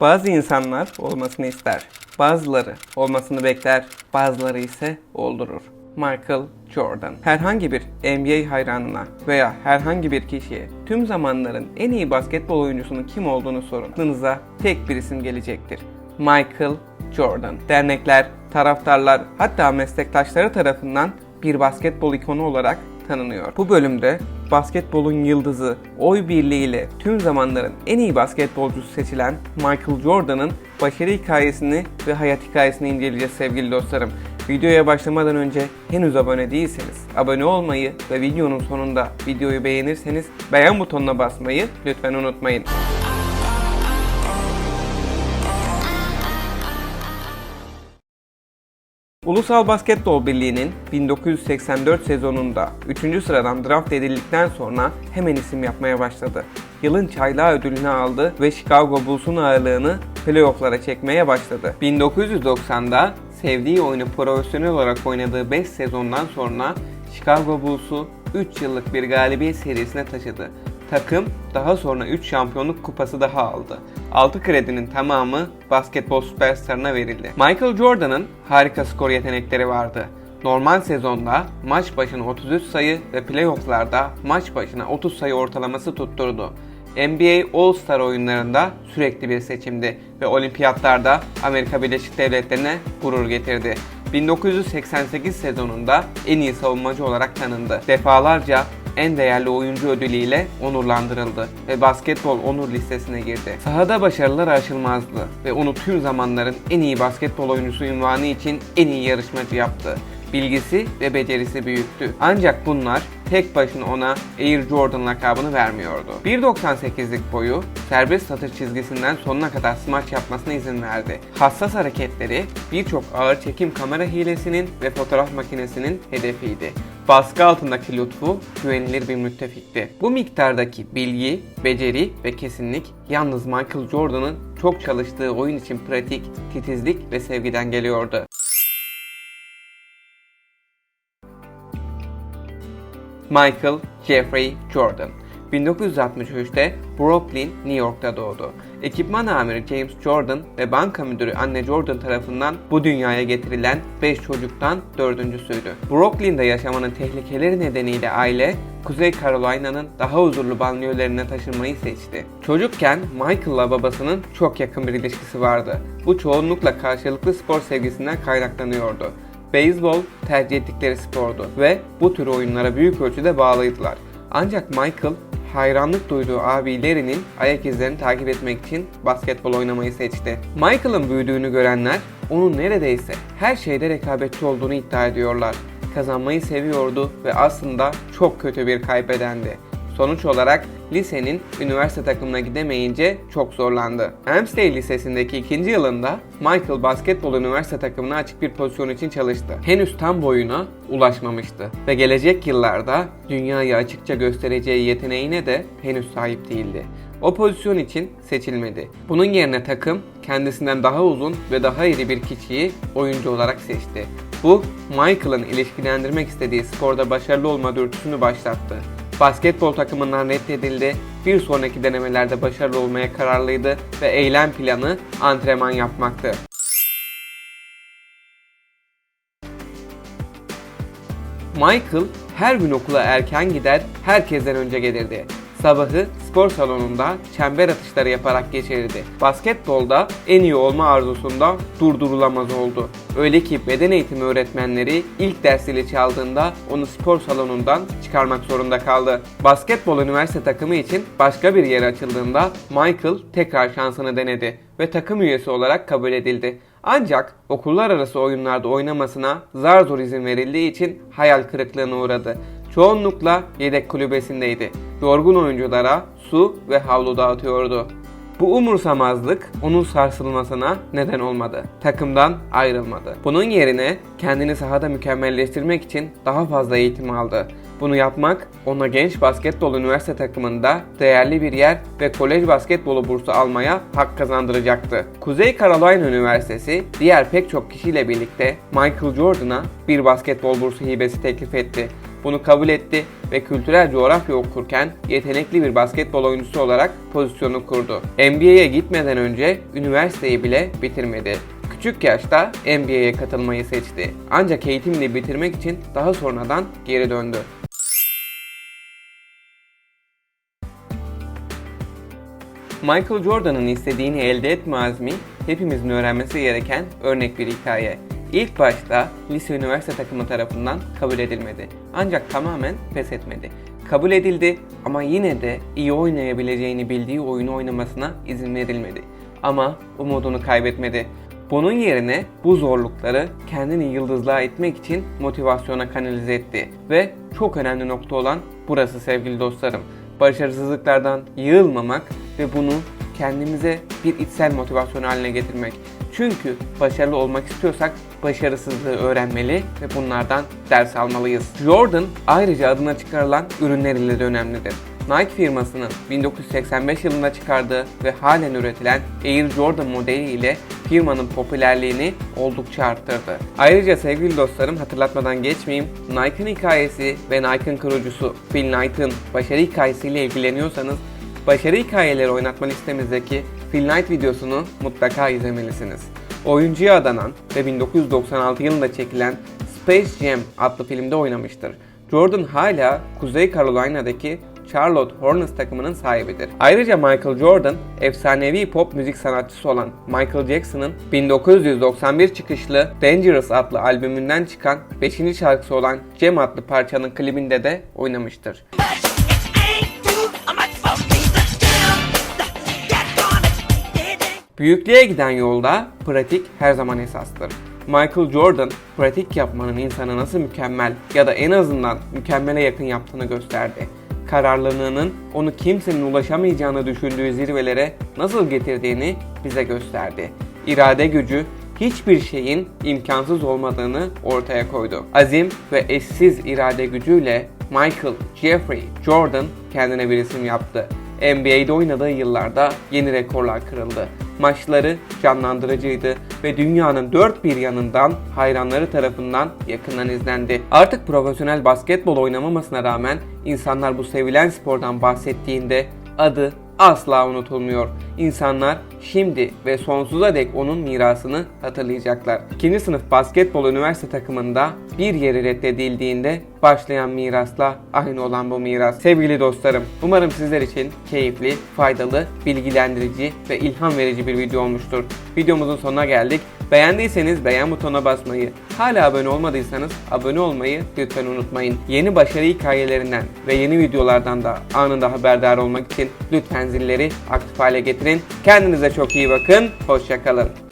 Bazı insanlar olmasını ister. Bazıları olmasını bekler. Bazıları ise oldurur. Michael Jordan. Herhangi bir NBA hayranına veya herhangi bir kişiye tüm zamanların en iyi basketbol oyuncusunun kim olduğunu sorun. Aklınıza tek bir isim gelecektir. Michael Jordan. Dernekler, taraftarlar hatta meslektaşları tarafından bir basketbol ikonu olarak tanınıyor. Bu bölümde basketbolun yıldızı, oy birliğiyle tüm zamanların en iyi basketbolcusu seçilen Michael Jordan'ın başarı hikayesini ve hayat hikayesini inceleyeceğiz sevgili dostlarım. Videoya başlamadan önce henüz abone değilseniz abone olmayı ve videonun sonunda videoyu beğenirseniz beğen butonuna basmayı lütfen unutmayın. Ulusal Basketbol Birliği'nin 1984 sezonunda 3. sıradan draft edildikten sonra hemen isim yapmaya başladı. Yılın çaylağı ödülünü aldı ve Chicago Bulls'un ağırlığını playofflara çekmeye başladı. 1990'da sevdiği oyunu profesyonel olarak oynadığı 5 sezondan sonra Chicago Bulls'u 3 yıllık bir galibiyet serisine taşıdı. Takım daha sonra 3 şampiyonluk kupası daha aldı. 6 kredinin tamamı basketbol süperstarına verildi. Michael Jordan'ın harika skor yetenekleri vardı. Normal sezonda maç başına 33 sayı ve playofflarda maç başına 30 sayı ortalaması tutturdu. NBA All-Star oyunlarında sürekli bir seçimdi ve olimpiyatlarda Amerika Birleşik Devletleri'ne gurur getirdi. 1988 sezonunda en iyi savunmacı olarak tanındı. Defalarca en değerli oyuncu ödülüyle onurlandırıldı ve basketbol onur listesine girdi. Sahada başarılar aşılmazdı ve onu tüm zamanların en iyi basketbol oyuncusu ünvanı için en iyi yarışmacı yaptı. Bilgisi ve becerisi büyüktü. Ancak bunlar tek başına ona Air Jordan lakabını vermiyordu. 1.98'lik boyu serbest satış çizgisinden sonuna kadar smaç yapmasına izin verdi. Hassas hareketleri birçok ağır çekim kamera hilesinin ve fotoğraf makinesinin hedefiydi. Baskı altındaki lütfu güvenilir bir müttefikti. Bu miktardaki bilgi, beceri ve kesinlik yalnız Michael Jordan'ın çok çalıştığı oyun için pratik, titizlik ve sevgiden geliyordu. Michael Jeffrey Jordan 1963'te Brooklyn, New York'ta doğdu. Ekipman amiri James Jordan ve banka müdürü anne Jordan tarafından bu dünyaya getirilen 5 çocuktan dördüncüsüydü. Brooklyn'de yaşamanın tehlikeleri nedeniyle aile Kuzey Carolina'nın daha huzurlu banliyölerine taşınmayı seçti. Çocukken Michael'la babasının çok yakın bir ilişkisi vardı. Bu çoğunlukla karşılıklı spor sevgisinden kaynaklanıyordu. Beyzbol tercih ettikleri spordu ve bu tür oyunlara büyük ölçüde bağlıydılar. Ancak Michael hayranlık duyduğu abi Larry'nin ayak izlerini takip etmek için basketbol oynamayı seçti. Michael'ın büyüdüğünü görenler onun neredeyse her şeyde rekabetçi olduğunu iddia ediyorlar. Kazanmayı seviyordu ve aslında çok kötü bir kaybedendi. Sonuç olarak lisenin üniversite takımına gidemeyince çok zorlandı. Amstel Lisesi'ndeki ikinci yılında Michael basketbol üniversite takımına açık bir pozisyon için çalıştı. Henüz tam boyuna ulaşmamıştı ve gelecek yıllarda dünyayı açıkça göstereceği yeteneğine de henüz sahip değildi. O pozisyon için seçilmedi. Bunun yerine takım kendisinden daha uzun ve daha iri bir kişiyi oyuncu olarak seçti. Bu Michael'ın ilişkilendirmek istediği sporda başarılı olma dürtüsünü başlattı basketbol takımından reddedildi. Bir sonraki denemelerde başarılı olmaya kararlıydı ve eylem planı antrenman yapmaktı. Michael her gün okula erken gider, herkesten önce gelirdi. Sabahı spor salonunda çember atışları yaparak geçirirdi. Basketbolda en iyi olma arzusunda durdurulamaz oldu. Öyle ki beden eğitimi öğretmenleri ilk dersleri çaldığında onu spor salonundan çıkarmak zorunda kaldı. Basketbol üniversite takımı için başka bir yer açıldığında Michael tekrar şansını denedi ve takım üyesi olarak kabul edildi. Ancak okullar arası oyunlarda oynamasına zar zor izin verildiği için hayal kırıklığına uğradı. Çoğunlukla yedek kulübesindeydi. Yorgun oyunculara su ve havlu dağıtıyordu. Bu umursamazlık onun sarsılmasına neden olmadı. Takımdan ayrılmadı. Bunun yerine kendini sahada mükemmelleştirmek için daha fazla eğitim aldı. Bunu yapmak ona genç basketbol üniversite takımında değerli bir yer ve kolej basketbolu bursu almaya hak kazandıracaktı. Kuzey Carolina Üniversitesi diğer pek çok kişiyle birlikte Michael Jordan'a bir basketbol bursu hibesi teklif etti. Bunu kabul etti ve kültürel coğrafya okurken yetenekli bir basketbol oyuncusu olarak pozisyonu kurdu. NBA'ye gitmeden önce üniversiteyi bile bitirmedi. Küçük yaşta NBA'ye katılmayı seçti. Ancak eğitimini bitirmek için daha sonradan geri döndü. Michael Jordan'ın istediğini elde etme azmi hepimizin öğrenmesi gereken örnek bir hikaye. İlk başta lise üniversite takımı tarafından kabul edilmedi. Ancak tamamen pes etmedi. Kabul edildi ama yine de iyi oynayabileceğini bildiği oyunu oynamasına izin verilmedi. Ama umudunu kaybetmedi. Bunun yerine bu zorlukları kendini yıldızlığa etmek için motivasyona kanalize etti. Ve çok önemli nokta olan burası sevgili dostlarım. Başarısızlıklardan yığılmamak ve bunu kendimize bir içsel motivasyon haline getirmek. Çünkü başarılı olmak istiyorsak başarısızlığı öğrenmeli ve bunlardan ders almalıyız. Jordan ayrıca adına çıkarılan ürünleriyle de önemlidir. Nike firmasının 1985 yılında çıkardığı ve halen üretilen Air Jordan modeli ile firmanın popülerliğini oldukça arttırdı. Ayrıca sevgili dostlarım hatırlatmadan geçmeyeyim, Nike'ın hikayesi ve Nike'ın kurucusu Phil Knight'ın başarı hikayesiyle ilgileniyorsanız başarı hikayeleri oynatma listemizdeki Phil Knight videosunu mutlaka izlemelisiniz. Oyuncuya adanan ve 1996 yılında çekilen Space Jam adlı filmde oynamıştır. Jordan hala Kuzey Carolina'daki Charlotte Hornets takımının sahibidir. Ayrıca Michael Jordan, efsanevi pop müzik sanatçısı olan Michael Jackson'ın 1991 çıkışlı Dangerous adlı albümünden çıkan 5. şarkısı olan Jam adlı parçanın klibinde de oynamıştır. Büyüklüğe giden yolda pratik her zaman esastır. Michael Jordan, pratik yapmanın insanı nasıl mükemmel ya da en azından mükemmele yakın yaptığını gösterdi. Kararlılığının onu kimsenin ulaşamayacağını düşündüğü zirvelere nasıl getirdiğini bize gösterdi. İrade gücü hiçbir şeyin imkansız olmadığını ortaya koydu. Azim ve eşsiz irade gücüyle Michael Jeffrey Jordan kendine bir isim yaptı. NBA'de oynadığı yıllarda yeni rekorlar kırıldı. Maçları canlandırıcıydı ve dünyanın dört bir yanından hayranları tarafından yakından izlendi. Artık profesyonel basketbol oynamamasına rağmen insanlar bu sevilen spordan bahsettiğinde adı asla unutulmuyor. İnsanlar şimdi ve sonsuza dek onun mirasını hatırlayacaklar. İkinci sınıf basketbol üniversite takımında bir yeri reddedildiğinde başlayan mirasla aynı olan bu miras. Sevgili dostlarım, umarım sizler için keyifli, faydalı, bilgilendirici ve ilham verici bir video olmuştur. Videomuzun sonuna geldik. Beğendiyseniz beğen butonuna basmayı, hala abone olmadıysanız abone olmayı lütfen unutmayın. Yeni başarı hikayelerinden ve yeni videolardan da anında haberdar olmak için lütfen zilleri aktif hale getirin. Kendinize çok iyi bakın, hoşçakalın.